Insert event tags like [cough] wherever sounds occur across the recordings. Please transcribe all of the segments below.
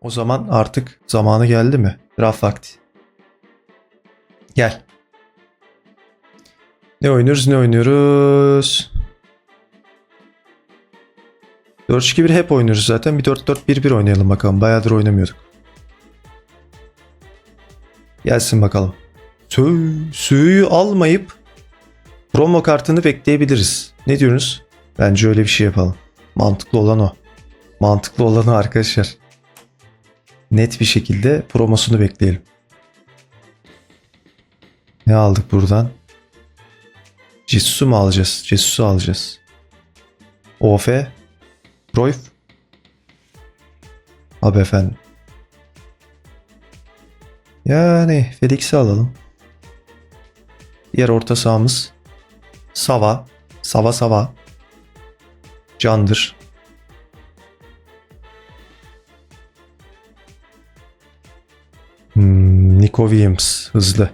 O zaman artık zamanı geldi mi? Draft vakti. Gel. Ne oynuyoruz ne oynuyoruz? 4-2-1 hep oynuyoruz zaten. Bir 4-4-1-1 oynayalım bakalım. Bayağıdır oynamıyorduk. Gelsin bakalım. Sö Söğüyü almayıp promo kartını bekleyebiliriz. Ne diyorsunuz? Bence öyle bir şey yapalım. Mantıklı olan o. Mantıklı olan o arkadaşlar. Net bir şekilde promosunu bekleyelim. Ne aldık buradan? Jesus'u mu alacağız? Jesus'u alacağız. OF. Cruyff. Abi efendim. Yani Felix'i alalım. Diğer orta sahamız Sava. Sava Sava. Candır. Williams hızlı.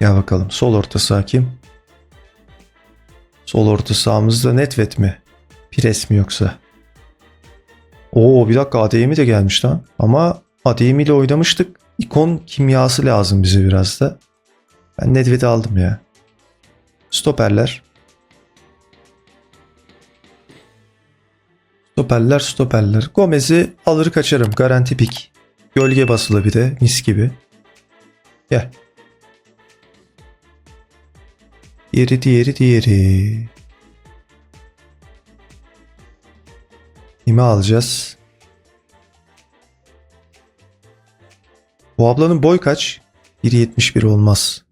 Gel bakalım. Sol orta saha kim? Sol orta sahamızda Netvet mi? Pires mi yoksa? Oo bir dakika ADM'i de gelmiş lan. Ama ADM ile oynamıştık. İkon kimyası lazım bize biraz da. Ben Nedved'i aldım ya. Stoperler. Stoperler stoperler. Gomez'i alır kaçarım. Garanti pik. Gölge basılı bir de. Mis gibi. Gel. Diğeri diğeri diğeri. Kimi alacağız? Bu ablanın boy kaç? 1.71 olmaz.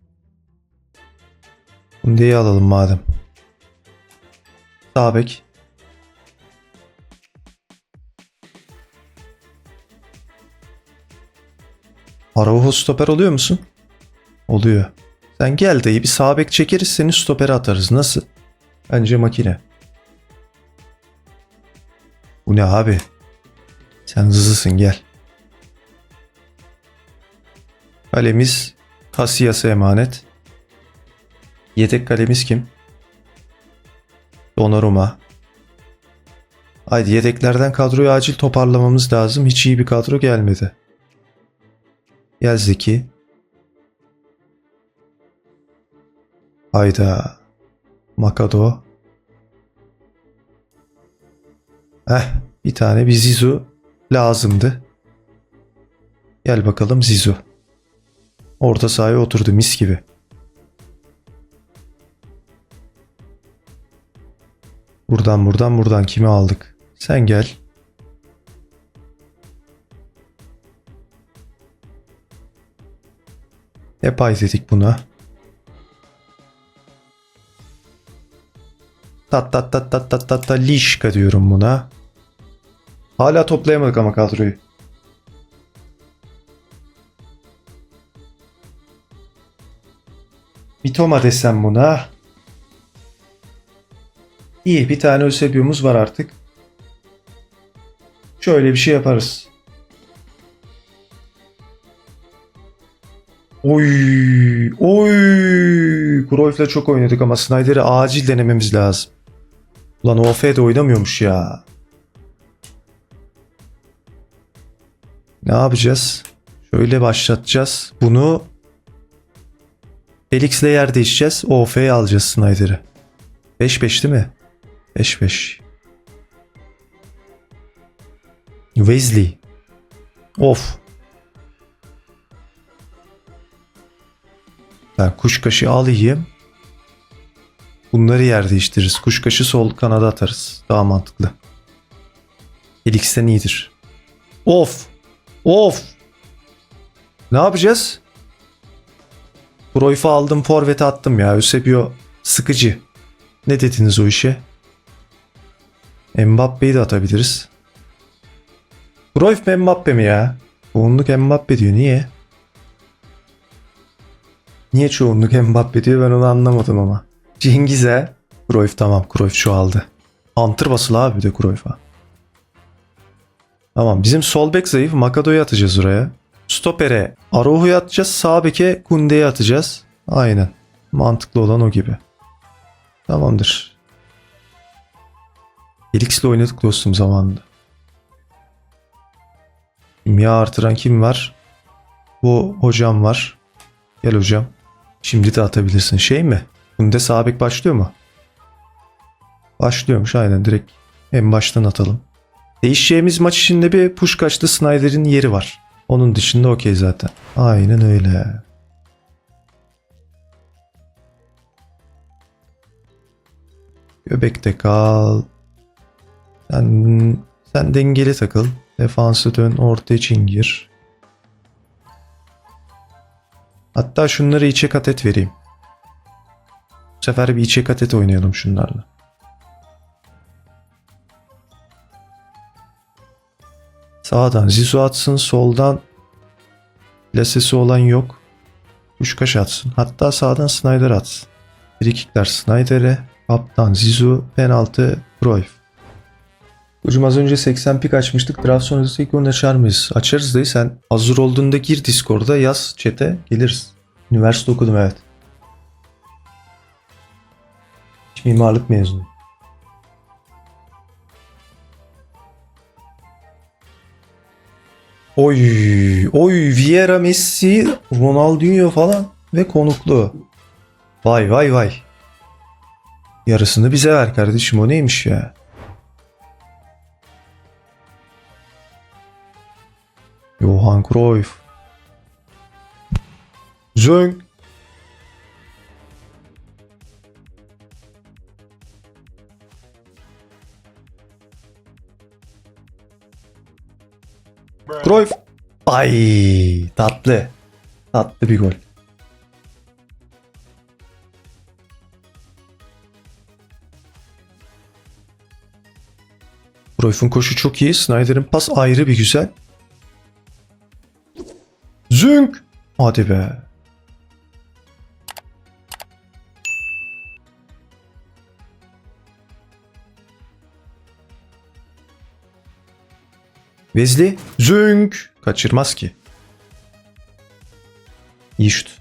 Bundeyi alalım madem. Sağ bek. Araujo stoper oluyor musun? Oluyor. Sen gel dayı bir sağ bek çekeriz seni stopere atarız. Nasıl? Bence makine. Bu ne abi? Sen hızlısın gel. Kalemiz Casillas'a emanet. Yedek kalemiz kim? Donnarumma. Haydi yedeklerden kadroyu acil toparlamamız lazım. Hiç iyi bir kadro gelmedi. Gel Zeki. Hayda. Makado. Heh, bir tane bir Zizu lazımdı. Gel bakalım Zizu. Orta sahaya oturdu mis gibi. Buradan buradan buradan kimi aldık? Sen gel. Hep ay dedik buna. Tat tat tat tat tat tat tat lişka diyorum buna. Hala toplayamadık ama kadroyu. Mitoma desem buna. İyi bir tane Eusebio'muz var artık. Şöyle bir şey yaparız. Oy, oy. Cruyff'la çok oynadık ama Snyder'i acil denememiz lazım. Ulan OF de oynamıyormuş ya. Ne yapacağız? Şöyle başlatacağız. Bunu Felix'le yer değişeceğiz. OF'ye alacağız Snyder'ı. 5-5 değil mi? 5-5. Wesley. Of. Ben kuşkaşı alayım. Bunları yer değiştiririz. Kuşkaşı sol kanada atarız. Daha mantıklı. Felix'ten iyidir. Of. Of. Ne yapacağız? Cruyff'u aldım forvete attım ya. Eusebio sıkıcı. Ne dediniz o işe? Mbappe'yi de atabiliriz. Cruyff mi Mbappe mi ya? Çoğunluk Mbappe diyor. Niye? Niye çoğunluk Mbappe diyor ben onu anlamadım ama. Cengiz'e. Cruyff tamam Cruyff çoğaldı. Antır basılı abi de Cruyff'a. Tamam bizim sol bek zayıf. Makado'yu atacağız oraya. Stopere Araujo'yu atacağız. Sağ beke Kunde'yi atacağız. Aynen. Mantıklı olan o gibi. Tamamdır. Felix'le oynadık dostum zamanında. Kimya artıran kim var? Bu hocam var. Gel hocam. Şimdi de atabilirsin. Şey mi? Bunda sağ bek başlıyor mu? Başlıyormuş aynen direkt. En baştan atalım. Değişeceğimiz maç içinde bir push kaçtı Snyder'in yeri var. Onun dışında okey zaten. Aynen öyle. Göbekte kal. Sen, sen dengeli takıl. Defansı dön orta için gir. Hatta şunları içe kat et vereyim. Bu sefer bir içe kat et oynayalım şunlarla. Sağdan Zizu atsın, soldan Lasesi olan yok. Kuşkaş atsın. Hatta sağdan Snyder atsın. Frikikler Snyder'e, kaptan Zizu, penaltı Cruyff. Hocam az önce 80 pik açmıştık. Draft sonrası ilk oyunu açar mıyız? Açarız dayı sen hazır olduğunda gir Discord'a yaz chat'e geliriz. Üniversite okudum evet. İç mimarlık mezunu. Oy, oy Vieira, Messi, Ronaldinho falan ve konuklu. Vay vay vay. Yarısını bize ver kardeşim o neymiş ya? Johan Cruyff. Zöng. Cruyff. Ay tatlı. Tatlı bir gol. Cruyff'un koşu çok iyi. Snyder'in pas ayrı bir güzel. Zünk. Hadi be. Vezli. Zünk. Kaçırmaz ki. İyi şut.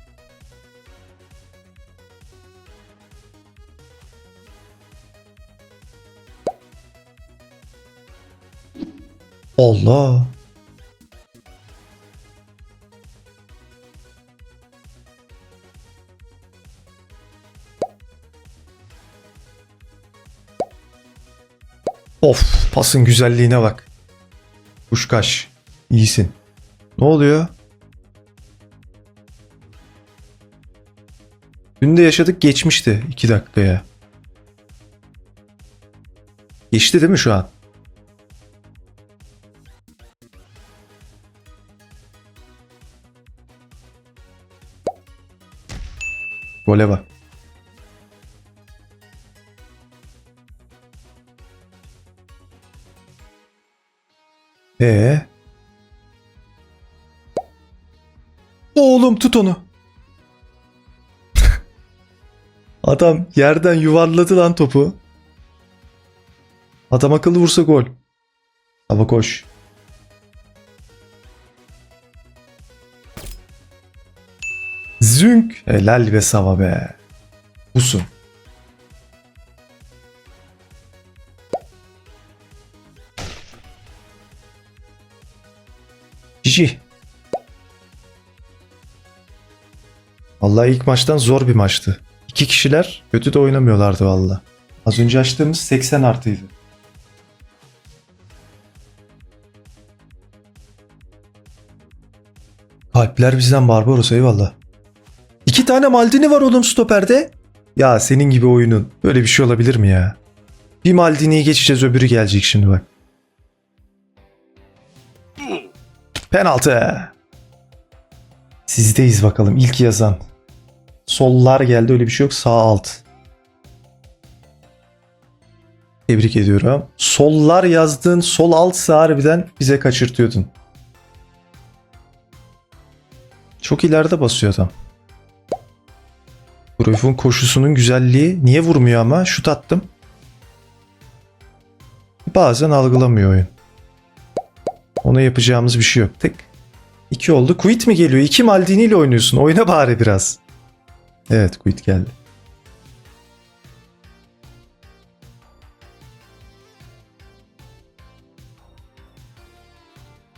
Allah. Of pasın güzelliğine bak. Kuşkaş. İyisin. Ne oluyor? Dün de yaşadık geçmişti 2 dakikaya. Geçti değil mi şu an? Gole bak. Ee? Oğlum tut onu. [laughs] Adam yerden yuvarladı lan topu. Adam akıllı vursa gol. Ama koş. Zünk. Helal be Sava be. Busun. Cici. Vallahi ilk maçtan zor bir maçtı. İki kişiler kötü de oynamıyorlardı valla. Az önce açtığımız 80 artıydı. Kalpler bizden Barbaros eyvallah. İki tane Maldini var oğlum stoperde. Ya senin gibi oyunun. Böyle bir şey olabilir mi ya? Bir Maldini'yi geçeceğiz öbürü gelecek şimdi bak. Penaltı. Sizdeyiz bakalım ilk yazan. Sollar geldi öyle bir şey yok sağ alt. Tebrik ediyorum. Sollar yazdığın sol altsa harbiden bize kaçırtıyordun. Çok ileride basıyor adam. Cruyff'un koşusunun güzelliği. Niye vurmuyor ama? Şut attım. Bazen algılamıyor oyun. Ona yapacağımız bir şey yok. Tık. İki oldu. Quit mi geliyor? İki Maldini ile oynuyorsun. Oyna bari biraz. Evet quit geldi.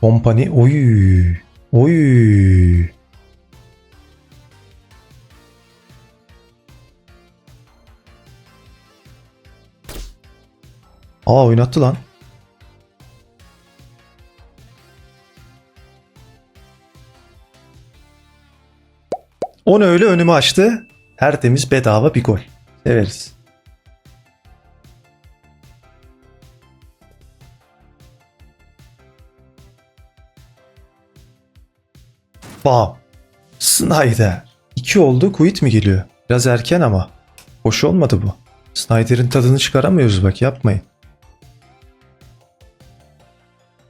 Kompani. Oy. Oy. Aa oynattı lan. Onu öyle önümü açtı. Tertemiz bedava bir gol. Severiz. Bam. Snyder. İki oldu quit mi geliyor? Biraz erken ama. Hoş olmadı bu. Snyder'in tadını çıkaramıyoruz bak yapmayın.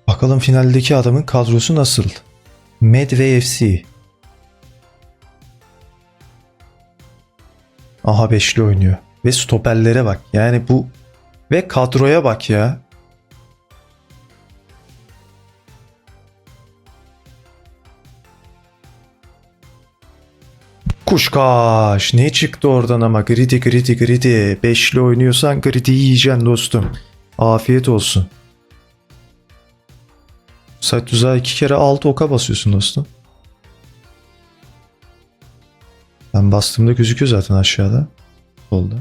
Bakalım finaldeki adamın kadrosu nasıl? Medway FC. Aha beşli oynuyor. Ve stoperlere bak. Yani bu ve kadroya bak ya. Kuşkaş. Ne çıktı oradan ama? Gridi gridi gridi. Beşli oynuyorsan gridi yiyeceksin dostum. Afiyet olsun. Saat tuzağı iki kere altı oka basıyorsun dostum. Ben bastığımda gözüküyor zaten aşağıda. Solda.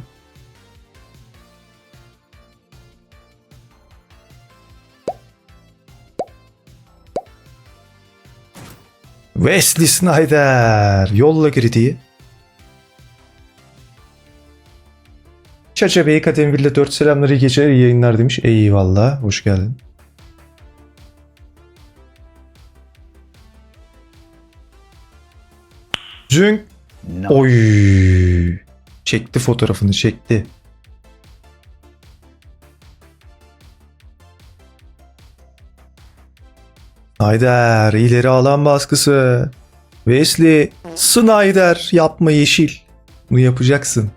Wesley Snyder. Yolla kritiği. Çaça Bey Kademville 4 selamlar iyi geceler iyi yayınlar demiş. Eyvallah. Hoş geldin. Zünk. Oy. Çekti fotoğrafını çekti. Snyder ileri alan baskısı. Wesley Snyder yapma yeşil. Bunu yapacaksın.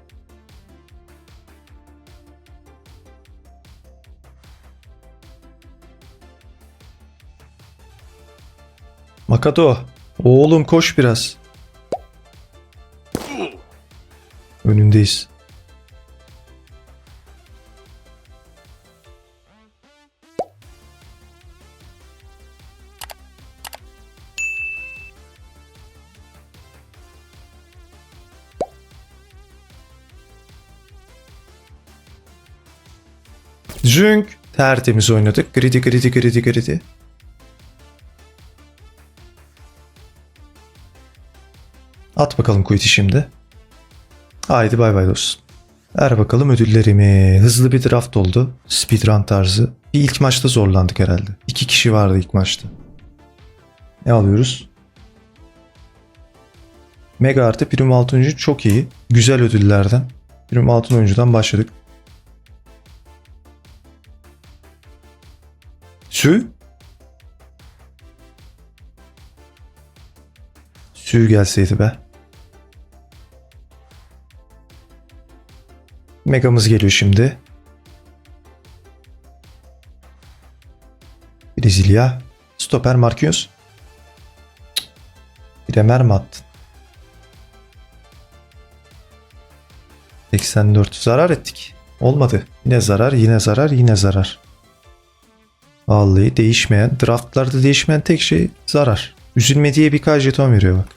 Makato. Oğlum koş biraz. Önündeyiz. Jünk. Tertemiz oynadık. Gridi gridi gridi gridi. At bakalım quit'i şimdi. Haydi bay bay dostum. Ver bakalım ödüllerimi. Hızlı bir draft oldu. Speedrun tarzı. Bir ilk maçta zorlandık herhalde. İki kişi vardı ilk maçta. Ne alıyoruz? Mega artı prim altın oyuncu çok iyi. Güzel ödüllerden. Prim altın oyuncudan başladık. Sü? Sü gelseydi be. Megamız geliyor şimdi. Brezilya. Stoper Marquinhos. Bir de mermi attın. 84. Zarar ettik. Olmadı. Yine zarar, yine zarar, yine zarar. Vallahi değişmeyen, draftlarda değişmeyen tek şey zarar. Üzülme diye birkaç jeton veriyor bak.